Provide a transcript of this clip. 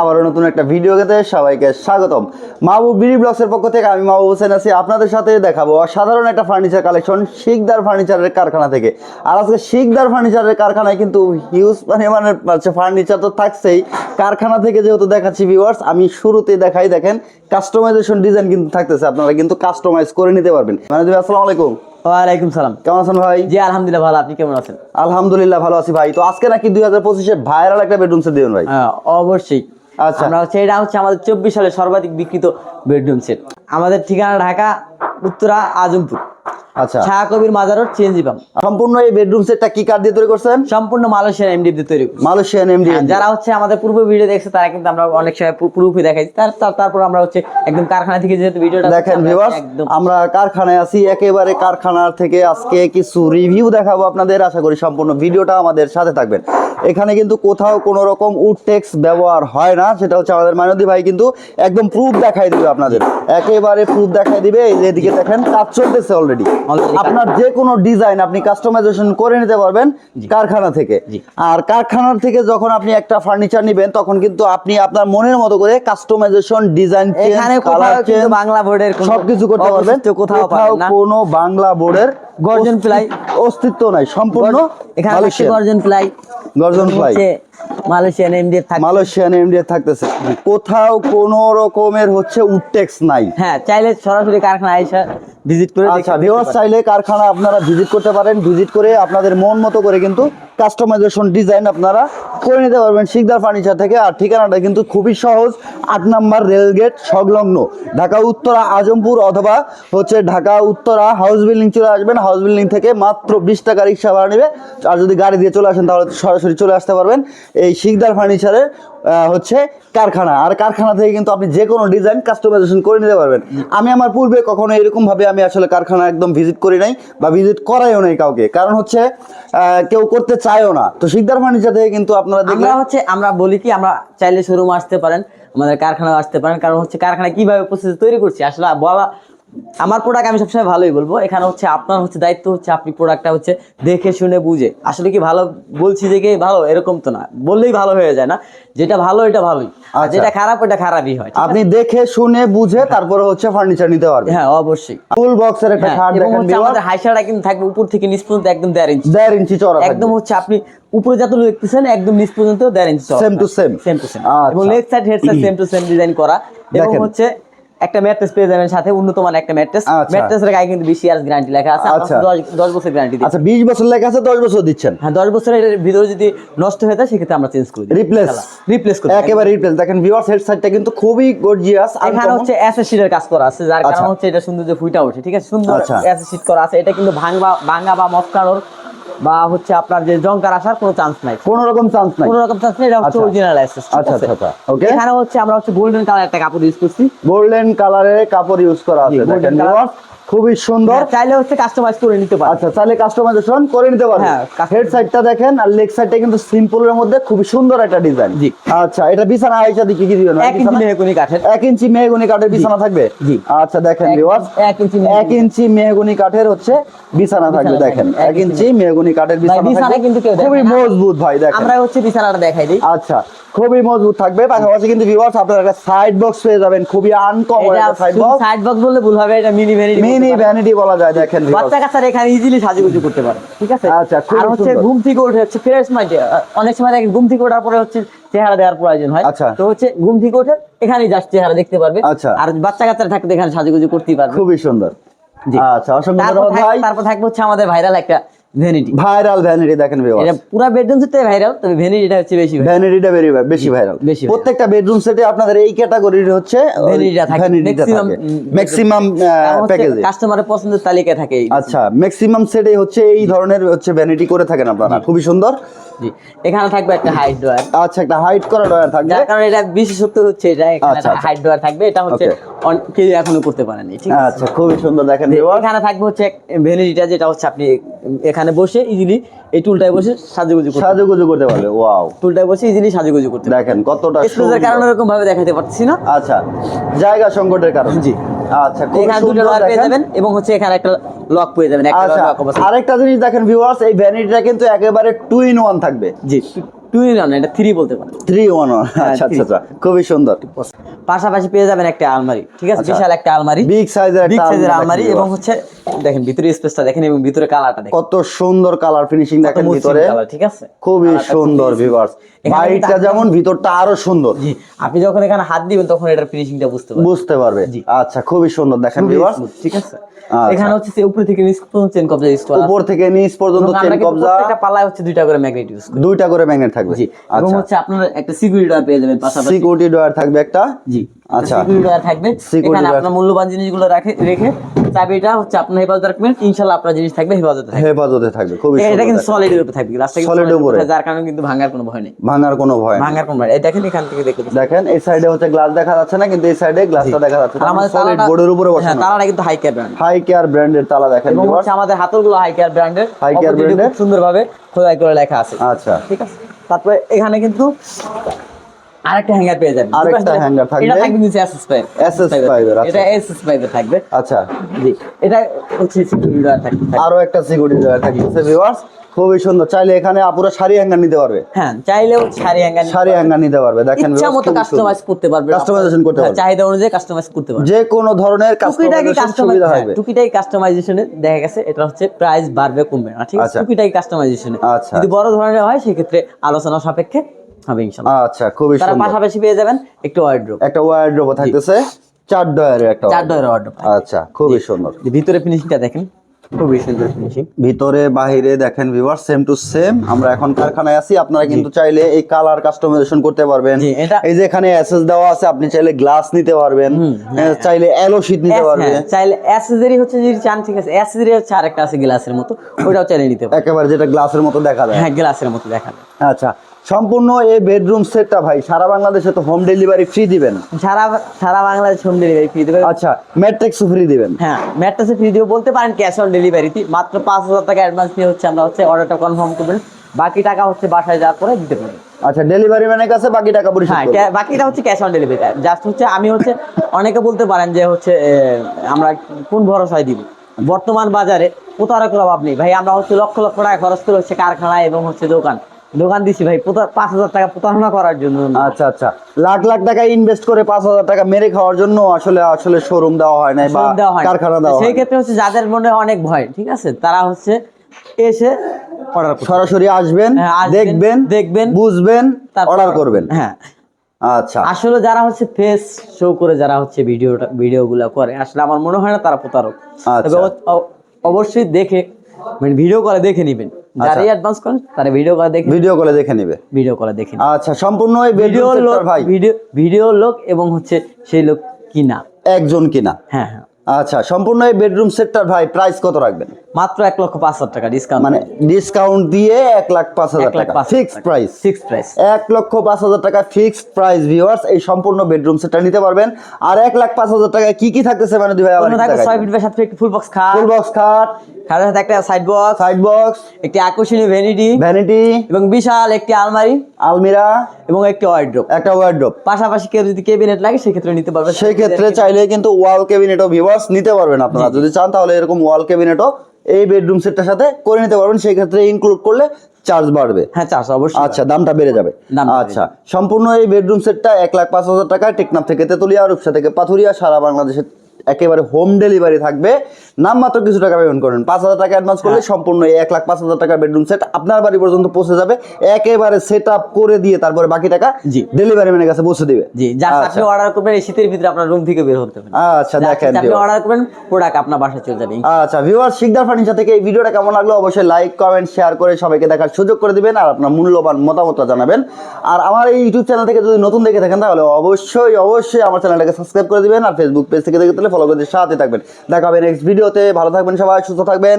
আবারও নতুন একটা ভিডিওতে সবাইকে স্বাগতম। মাহবুব বিডি ব্লগসের পক্ষ থেকে আমি মাহবুব হোসেন আছি। আপনাদের সাথে দেখাবো অসাধারণ একটা ফার্নিচার কালেকশন শিকদার ফার্নিচারের কারখানা থেকে। আর আজকে শিকদার ফার্নিচারের কারখানায় কিন্তু হিউজ পরিমাণের হচ্ছে ফার্নিচার তো থাকছেই। কারখানা থেকে যেহেতু দেখাচ্ছি ভিউয়ার্স আমি শুরুতে দেখাই দেখেন কাস্টমাইজেশন ডিজাইন কিন্তু থাকতেছে। আপনারা কিন্তু কাস্টমাইজ করে নিতে পারবেন। মানে আসসালামু আলাইকুম। ওয়ালাইকুম সালাম। কেমন আছেন ভাই? জি আলহামদুলিল্লাহ ভালো। আপনি কেমন আছেন? আলহামদুলিল্লাহ ভালো আছি ভাই। তো আজকে নাকি দুই হাজার পঁচিশে ভাইরাল একটা বেডরুম সেট দিবেন ভাই। অবশ্যই। আমরা হচ্ছে এটা হচ্ছে আমাদের চব্বিশ সালে সর্বাধিক বিক্রিত বেডরুম সেট আমাদের ঠিকানা ঢাকা উত্তরা আজমপুর। আচ্ছা। শাহ কবির মাজার রোড সিএনজি পাম্প সম্পূর্ণ এই বেডরুম সেটটা কি কাঠ দিয়ে তৈরি করছেন? সম্পূর্ণ মালয়েশিয়ান এমডি দিয়ে তৈরি মালয়েশিয়ান এমডি হ্যাঁ, যারা হচ্ছে আমাদের পূর্ব ভিডিও দেখছে তারা কিন্তু আমরা অনেক সময় প্রুফই দেখাই তার- তার- তারপর আমরা হচ্ছে একদম কারখানা থেকে যেহেতু ভিডিওটা দেখেন ভিউয়ার্স আমরা কারখানায় আছি একেবারে কারখানার থেকে আজকে কিছু রিভিউ দেখাবো আপনাদের। আশা করি সম্পূর্ণ ভিডিওটা আমাদের সাথে থাকবেন। এখানে কিন্তু কোথাও কোনো রকম উড টেক্স ব্যবহার হয় না সেটা হচ্ছে আমাদের মাইনদী ভাই কিন্তু একদম প্রুফ দেখাই দিবে আপনাদের। একেবারে প্রুফ দেখাই দিবে এই যে এদিকে দেখেন কাজ চলতেছে অলরেডি আপনার যে কোনো ডিজাইন আপনি কাস্টমাইজেশন করে নিতে পারবেন কারখানা থেকে। আর কারখানার থেকে যখন আপনি একটা ফার্নিচার নেবেন তখন কিন্তু আপনি আপনার মনের মতো করে কাস্টমাইজেশন ডিজাইন এখানে কোথাও কিন্তু বাংলা বোর্ডের সবকিছু করতে পারবেন। কোথাও পাবেন না। কোনো বাংলা বোর্ডের গর্জন প্লাই। অস্তিত্ব নাই সম্পূর্ণ এখানে গর্জন প্লাই। গর্জন মালয়েশিয়ান থাকে মালয়েশিয়ান থাকতেছে। কোথাও কোনো রকমের হচ্ছে উডটেক্স নাই। হ্যাঁ চাইলে সরাসরি কারখানা ভিজিট করে আচ্ছা ভিউয়ার্স চাইলে কারখানা আপনারা ভিজিট করতে পারেন। ভিজিট করে আপনাদের মন মতো করে কিন্তু কাস্টমাইজেশন ডিজাইন আপনারা করে নিতে পারবেন শিকদার ফার্নিচার থেকে। আর ঠিকানাটা কিন্তু খুবই সহজ। আট নাম্বার রেলগেট সংলগ্ন ঢাকা উত্তরা আজমপুর অথবা হচ্ছে ঢাকা উত্তরা হাউস বিল্ডিং চলে আসবেন। হাউস বিল্ডিং থেকে মাত্র বিশ টাকা রিক্সা ভাড়া নেবে। আর যদি গাড়ি দিয়ে চলে আসেন তাহলে সরাসরি চলে আসতে পারবেন এই শিকদার ফার্নিচারের হচ্ছে কারখানা। আর কারখানা থেকে কিন্তু আপনি যে কোনো ডিজাইন কাস্টমাইজেশন করে নিতে পারবেন। আমি আমার পূর্বে কখনো এরকম ভাবে আমি আসলে কারখানা একদম ভিজিট করি নাই বা ভিজিট করাইও নাই কাউকে। কারণ হচ্ছে কেউ করতে চায়ও না। তো শিকদার ফার্নিচার থেকে কিন্তু আপনারা দেখলে হচ্ছে, আমরা বলি কি, আমরা চাইলে শোরুম আসতে পারেন, আমাদের কারখানায় আসতে পারেন। কারণ হচ্ছে কারখানা কীভাবে প্রসেস তৈরি করছি, আসলে বলা আমার প্রোডাক্ট আমি সবসময় ভালোই বলব। এখানে হচ্ছে আপনার হচ্ছে দায়িত্ব হচ্ছে আপনি প্রোডাক্টটা হচ্ছে দেখে শুনে বুঝে। আসলে কি ভালো বলছি যে ভালো? এরকম তো না। বললেই ভালো হয়ে যায় না। যেটা ভালো এটা ভালোই। আর আচ্ছা। যেটা খারাপ ওটা খারাপই হয় আপনি দেখে শুনে বুঝে তারপরে হচ্ছে ফার্নিচার নিতে পারবেন। হ্যাঁ অবশ্যই। ফুল বক্সের একটা হ্যাঁ, খাট দেখেন হচ্ছে আমাদের হাইসাটা কিন্তু থাকবে উপর থেকে নিচ পর্যন্ত একদম দেড় ইঞ্চি দেড় ইঞ্চি চড়া একদম হচ্ছে আপনি উপরে যতটুকু দেখতেছেন একদম নিচ পর্যন্ত দেড় inch Same to same। Same to same. এবং leg side head side same to same design করা। এবং হচ্ছে একটা ম্যাট্রেস পেয়ে যাবেন সাথে উন্নত মানের একটা ম্যাট্রেস আচ্ছা। ম্যাট্রেসের গায়ে কিন্তু বিশ ইয়ার্স গ্যারান্টি লেখা আছে। আচ্ছা। দশ দশ বছর গ্যারান্টি দিচ্ছি। আচ্ছা বিশ বছর লেখা আছে দশ বছর দিচ্ছেন? হ্যাঁ দশ বছরের ভিতরে যদি নষ্ট হয়ে যায় সেক্ষেত্রে আমরা চেঞ্জ করে দিই Replace। রিপ্লেস করি একেবারে রিপ্লেস দেখেন ভিউয়ার্স হেড সাইডটা কিন্তু খুবই গর্জিয়াস এখানে হচ্ছে অ্যাসেস শিটের কাজ করা আছে যার আচ্ছা। কারণে হচ্ছে এটা সুন্দর যে ফুইটা ওঠে ঠিক আছে? সুন্দর আচ্ছা। অ্যাসেস শিট করা আছে। এটা কিন্তু ভাঙবা ভাঙা বা মস্কানোর বা হচ্ছে আপনার যে জংকার আসার কোনো চান্স নাই কোন রকম চান্স নাই কোনো রকম চান্স নেই এটা হচ্ছে আচ্ছা। অরিজিনাল অ্যাসেস আচ্ছা, আচ্ছা, আচ্ছা। Okay. এখানে হচ্ছে আমরা হচ্ছে গোল্ডেন কালার একটা কাপড় ইউজ করছি গোল্ডেন কালারের কাপড় ইউজ করা আছে দেখেন। খুবই সুন্দর হ্যাঁ, চাইলে হচ্ছে কাস্টমাইজ করে নিতে পারেন আচ্ছা তাহলে কাস্টমাইজেশন করে নিতে পারবেন হ্যাঁ, হেড সাইডটা দেখেন আর লেগ সাইডটা কিন্তু সিম্পলের মধ্যে খুবই সুন্দর একটা ডিজাইন জি। আচ্ছা এটা বিছানা হাইসা দিকে কি দিবেন এক ইঞ্চি মেহগুনি কাঠের এক ইঞ্চি মেহগুনি কাঠের বিছানা থাকবে জি। আচ্ছা দেখেন এক- ভিউয়ার্স এক ইঞ্চি এক মেহগনি। ইঞ্চি মেহগুনি কাঠের হচ্ছে বিছানা থাকবে দেখেন থাকবে, এক ইঞ্চি মেহগুনি কাঠের বিছানা বিছানা কিন্তু কেউ খুবই মজবুত ভাই দেখেন। আমরা হচ্ছে বিছানাটা দেখাই দিই। আচ্ছা খুবই মজবুত থাকবে। পাশাপাশি কিন্তু ভিউয়ার্স আপনারা একটা সাইড বক্স পেয়ে যাবেন। খুবই আনকমন একটা সাইড বক্স সাইড বক্স বললে ভুল হবে এটা মিনি ভ্যানিটি মিনি ভ্যানিটি বলা যায় দেখেন বাচ্চা কাচ্চারা এখানে ইজিলি সাজুগুজু করতে পারে ঠিক আছে? আচ্ছা, আর হচ্ছে। ঘুম থেকে উঠে হচ্ছে ফ্রেশ মাইন্ডে অনেক সময় দেখেন ঘুম থেকে ওঠার পরে হচ্ছে চেহারা দেওয়ার প্রয়োজন হয়। আচ্ছা। তো হচ্ছে ঘুম থেকে উঠে এখানেই জাস্ট চেহারা দেখতে পারবে। আচ্ছা। আর বাচ্চা কাচ্চারা থাকতে এখানে সাজুগুজু করতেই পারবে। খুবই সুন্দর। আচ্ছা অসংখ্য ধন্যবাদ ভাই। তারপর থাকবে হচ্ছে আমাদের ভাইরাল একটা ভ্যানিটি ভাইরাল ভ্যানিটি দেখেন এটা পুরো বেডরুম সেটে ভাইরাল তবে ভ্যানিটিটা হচ্ছে বেশি। ভ্যানিটিটা বেশি বেশি ভাইরাল বেশি প্রত্যেকটা বেডরুম সেটে আপনাদের এই ক্যাটাগরির হচ্ছে ভ্যানিটিটা থাকে। ম্যাক্সিমাম ম্যাক্সিমাম প্যাকেজে কাস্টমারের পছন্দের তালিকায় থাকে আচ্ছা ম্যাক্সিমাম সেটে হচ্ছে এই ধরনের হচ্ছে ভ্যানিটি করে থাকেন আপনারা। খুবই সুন্দর। জি এখানে থাকবে একটা হাইট ড্রয়ার আচ্ছা একটা হাইট করা ডয়ার থাকবে। যার কারণে এটা বিশেষত্ব হচ্ছে এটা এখানে আচ্ছা, আচ্ছা। হাইট ড্রয়ার থাকবে। এটা হচ্ছে. কেউ এখনও করতে পারেনি ঠিক আছে? আচ্ছা খুবই সুন্দর দেখেন এখানে থাকবে হচ্ছে ভ্যানিটিটা যেটা হচ্ছে আপনি এখানে বসে ইজিলি এই টুলটায় বসে সাজুগুজু করতে সাজুগুজু করতে পারবে ওয়াও টুলটায় বসে ইজিলি সাজুগুজু করতে দেখেন কতটা স্পেসের। কারণে এরকম ভাবে দেখাতে পারছি না। আচ্ছা জায়গা সংকটের কারণে। জি। আচ্ছা এখানে দুটো লক পেয়ে যাবেন এবং হচ্ছে এখানে একটা লক পেয়ে যাবেন একটা আচ্ছা লক অবস্থা। আরেকটা জিনিস দেখেন ভিউয়ার্স এই ভ্যানিটিটা কিন্তু একেবারে টু ইন ওয়ান থাকবে। জি। টু ইন ওয়ান এটা থ্রি বলতে পারেন। থ্রি ওয়ান আচ্ছা আচ্ছা খুবই সুন্দর। পাশাপাশি পেয়ে যাবেন একটা আলমারি ঠিক আছে। বিশাল একটা আলমারি। বিগ সাইজের বিগ সাইজের আলমারি আলমারি এবং হচ্ছে দেখেন ভিতরে স্পেসটা দেখেন এবং ভিতরে কালারটা দেখেন। কত সুন্দর কালার ফিনিশিং দেখেন ভিতরে। ঠিক আছে? খুবই সুন্দর ভিউয়ার্স বাইরটা যেমন ভিতরটা আরও সুন্দর। আপনি যখন এখানে হাত দিবেন তখন এটার ফিনিশিংটা বুঝতে পারবেন। বুঝতে পারবে। আচ্ছা খুবই সুন্দর। দেখেন ভিউয়ার্স ঠিক আছে? আচ্ছা। এখানে হচ্ছে উপরে থেকে নিচ পর্যন্ত চেন কবজা ইউজ করা উপর থেকে নিচ পর্যন্ত চেন কবজা। প্রত্যেকটা পাল্লায় হচ্ছে দুইটা করে ম্যাগনেট ইউজ দুইটা করে ম্যাগনেট থাকবে। জি। এবং আচ্ছা হচ্ছে আপনার একটা সিকিউরিটি ডোর পেয়ে যাবেন পাশাপাশি। সিকিউরিটি ডয়ার থাকবে একটা। জি। আচ্ছা। সিকিউরিটি ডোর থাকবে। এখানে আপনার মূল্যবান জিনিসগুলো রাখে রেখে চাবিটা হচ্ছে আপনার হেফাজত রাখবেন। ইনশাআল্লাহ আপনার জিনিস থাকবে হেফাজতে থাকবে। হেফাজতে থাকবে। খুবই এটা কিন্তু। সলিডের উপরে থাকবে। গ্লাসটা solid উপরে। যার কারণে কিন্তু ভাঙার কোনো ভয় নেই। ভাঙার কোনো ভয় ভাঙার কোনো ভয় এই দেখেন এখান থেকে দেখতে দেখেন এই সাইডে হচ্ছে গ্লাস দেখা যাচ্ছে না কিন্তু এই সাইডে গ্লাসটা দেখা যাচ্ছে। আমাদের সলিড বোর্ডের উপরে হ্যাঁ বসানো। তালাটা কিন্তু high care brand high care ব্র্যান্ডের তালা দেখেন এবং হচ্ছে আমাদের হাতলগুলো হাই কেয়ার ব্র্যান্ডের brand এর? খুব সুন্দরভাবে খোদাই করে লেখা আছে। আচ্ছা। ঠিক আছে? তারপরে এখানে কিন্তু আরেকটা হ্যাঙ্গার পেয়ে যাবেন। আরেকটা হ্যাঙ্গার থাকবে। এটা থাকবে নিচে এসএস পাইপ এসএস আচ্ছা। এটা এসএস পাইপের থাকবে। আচ্ছা। জি। এটা হচ্ছে সিকিউরিটি দেওয়া থাকবে। আরও একটা সিকিউরিটি দেওয়া থাকবে। সে ভিউয়ার্স খুবই সুন্দর। চাইলে এখানে আপুরা শাড়ি হ্যাঙ্গার নিতে পারবে। হ্যাঁ চাইলেও শাড়ি হ্যাঙ্গার শাড়ি হ্যাঙ্গার নিতে পারবে। দেখেন ইচ্ছা মতো কাস্টমাইজ করতে পারবে। Customization করতে হ্যাঁ, পারবে। চাহিদা অনুযায়ী কাস্টমাইজ করতে পারবে। যে কোনো ধরনের কাস্টমাইজেশন সুবিধা হবে। টুকিটাকি কাস্টমাইজেশনে দেখা গেছে এটা হচ্ছে প্রাইস বাড়বে কমবে না ঠিক আছে? আচ্ছা। টুকিটাকি কাস্টমাইজেশনে আচ্ছা। যদি বড় ধরনের হয় সেক্ষেত্রে আলোচনা সাপেক্ষে হবে ইনশাআল্লাহ। আচ্ছা খুবই তারা সুন্দর। পাশাপাশি পেয়ে যাবেন একটু ওয়ার্ড্রোব একটা ওয়ার্ড্রোব থাকতেছে চার ডয়ারের একটা চার wardrobe। ডয়ের ওয়ার্ড্রোব আচ্ছা। খুবই সুন্দর। ভিতরে ফিনিশিংটা দেখেন। খুবই সুন্দর ফিনিশিং ভিতরে বাহিরে দেখেন ভিউয়ার সেম টু সেম আমরা এখন কারখানায় আছি আপনারা কিন্তু চাইলে এই কালার কাস্টমাইজেশন করতে পারবেন। এই যে এখানে এসএস দেওয়া আছে আপনি চাইলে গ্লাস নিতে পারবেন। হ্যাঁ, চাইলে অ্যালো শীট নিতে পারবে হ্যাঁ, চাইলে অ্যাসেসরি হচ্ছে যদি চান ঠিক আছে। অ্যাসেসরি হচ্ছে আরেকটা আছে গ্লাসের মতো। ওটাও চাইলে নিতে পারেন একেবারে যেটা গ্লাসের মতো দেখা যায়। হ্যাঁ গ্লাসের মতো দেখাবে আচ্ছা সম্পূর্ণ এই বেডরুম সেটটা ভাই সারা বাংলাদেশে তো হোম ডেলিভারি ফ্রি দিবেন। সারা সারা বাংলাদেশ হোম ডেলিভারি ফ্রি দিবেন। আচ্ছা ম্যাট্রিক্স ফ্রি দিবেন। হ্যাঁ ম্যাট্রেসে ফ্রি দিও বলতে পারেন ক্যাশ অন ডেলিভারিতে মাত্র পাঁচ হাজার টাকা অ্যাডভান্স নিয়ে হচ্ছে আমরা হচ্ছে অর্ডারটা কনফার্ম করবেন। বাকি টাকা হচ্ছে বাসায় যাওয়ার পরে দিতে পারবেন। আচ্ছা ডেলিভারি ম্যানের কাছে বাকি টাকা পরিশোধ হ্যাঁ বাকিটা হচ্ছে ক্যাশ অন ডেলিভারি জাস্ট হচ্ছে আমি হচ্ছে অনেকে বলতে পারেন যে হচ্ছে আমরা কোন ভরসায় দিব? বর্তমান বাজারে প্রতারকের অভাব নেই। ভাই আমরা হচ্ছে লক্ষ লক্ষ টাকা খরচ করে হচ্ছে কারখানা এবং হচ্ছে দোকান। দোকান দিছি ভাই পাঁচ হাজার টাকা প্রতারণা করার জন্য। আচ্ছা আচ্ছা। লাখ লাখ টাকা ইনভেস্ট করে পাঁচ হাজার টাকা মেরে খাওয়ার জন্য আসলে আসলে শোরুম দেওয়া হয় নাই বা না। কারখানা দেওয়া সেই ক্ষেত্রে হচ্ছে যাদের মনে অনেক ভয় ঠিক আছে? তারা হচ্ছে এসে অর্ডার সরাসরি আসবেন হ্যাঁ, আসবেন, দেখবেন দেখবেন, বুঝবেন অর্ডার করবেন। হ্যাঁ। আচ্ছা। আসলে যারা হচ্ছে ফেস শো করে যারা হচ্ছে ভিডিওটা ভিডিওগুলো করে আসলে আমার মনে হয় না তারা প্রতারক। আচ্ছা। তবে অবশ্যই দেখে মানে ভিডিও করে দেখে নেবেন। যারাই অ্যাডভান্স করেন তারা ভিডিও কলে দেখে ভিডিও কলে দেখে নিবে। ভিডিও কলে দেখে আচ্ছা সম্পূর্ণ ওই ভিডিও লোক ভাই। ভিডিও ভিডিও লোক এবং হচ্ছে সেই লোক কিনা। একজন কিনা। হ্যাঁ হ্যাঁ। আচ্ছা সম্পূর্ণ এই বেডরুম সেটটার ভাই প্রাইস কত রাখবেন? মাত্র এক লক্ষ পাঁচ হাজার টাকা ডিসকাউন্ট মানে ডিসকাউন্ট দিয়ে এক লাখ পাঁচ হাজার টাকা। পাঁচ ফিক্সড প্রাইস সিক্স প্রাইস এক লক্ষ পাঁচ হাজার টাকা ফিক্সড প্রাইস ভিউয়ার্স এই সম্পূর্ণ বেডরুম সেটটা নিতে পারবেন। আর এক লাখ পাঁচ হাজার টাকায় কি কি থাকতেছে মানে দুই ভাই আবার থাকবে ছয় ফিট বাই সাত ফিট ফুল বক্স খাট। ফুল বক্স খাট। খাটের সাথে একটা সাইড বক্স সাইড বক্স একটি আকর্ষণীয় ভ্যানিটি ভ্যানিটি এবং বিশাল একটি আলমারি। আলমিরা। এবং একটি ওয়ার্ড্রোপ একটা ওয়ার্ড্রোপ পাশাপাশি কেউ যদি কেবিনেট লাগে সেক্ষেত্রে নিতে পারবে। সেই ক্ষেত্রে চাইলে কিন্তু ওয়াল ক্যাবিনেটও ভিউয়ার্স নিতে পারবেন আপনারা। যদি চান তাহলে এরকম ওয়াল ক্যাবিনেটও এই বেডরুম সেটটার সাথে করে নিতে পারবেন। সেই ক্ষেত্রে ইনক্লুড করলে চার্জ বাড়বে। হ্যাঁ চার্জ অবশ্যই আচ্ছা দামটা বেড়ে যাবে। আচ্ছা সম্পূর্ণ এই বেডরুম সেটটা এক লাখ পাঁচ হাজার টাকা টেকনাফ থেকে তেতুলিয়া রূপসা থেকে পাথুরিয়া সারা বাংলাদেশে একেবারে হোম ডেলিভারি থাকবে। নাম মাত্র কিছু টাকা পেমেন্ট করেন। পাঁচ হাজার টাকা অ্যাডভান্স করলে হ্যাঁ। সম্পূর্ণ এক লাখ পাঁচ হাজার টাকার বেডরুম সেট আপনার বাড়ি পর্যন্ত পৌঁছে যাবে। একেবারে সেট আপ করে দিয়ে তারপরে বাকি টাকা জি। ডেলিভারি ম্যানের কাছে পৌঁছে দিবে। জি যা আচ্ছা। আপনি অর্ডার করবেন এই শীতের ভিতরে আপনার রুম থেকে বের হতে হবে। আচ্ছা দেখেন আপনি অর্ডার করবেন প্রোডাক্ট আপনার বাসায় চলে যাবে। আচ্ছা ভিউয়ার শিকদার ফার্নিচার থেকে এই ভিডিওটা কেমন লাগল অবশ্যই লাইক কমেন্ট শেয়ার করে সবাইকে দেখার সুযোগ করে দিবেন আর আপনার মূল্যবান মতামতটা জানাবেন। আর আমার এই ইউটিউব চ্যানেল থেকে যদি নতুন দেখে থাকেন তাহলে অবশ্যই অবশ্যই আমার চ্যানেলটাকে সাবস্ক্রাইব করে দিবেন আর ফেসবুক পেজ থেকে দেখে তাহলে ফলো করে সাথে থাকবেন। দেখাবেন নেক্সট ভিডিওতে ভালো থাকবেন সবাই সুস্থ থাকবেন।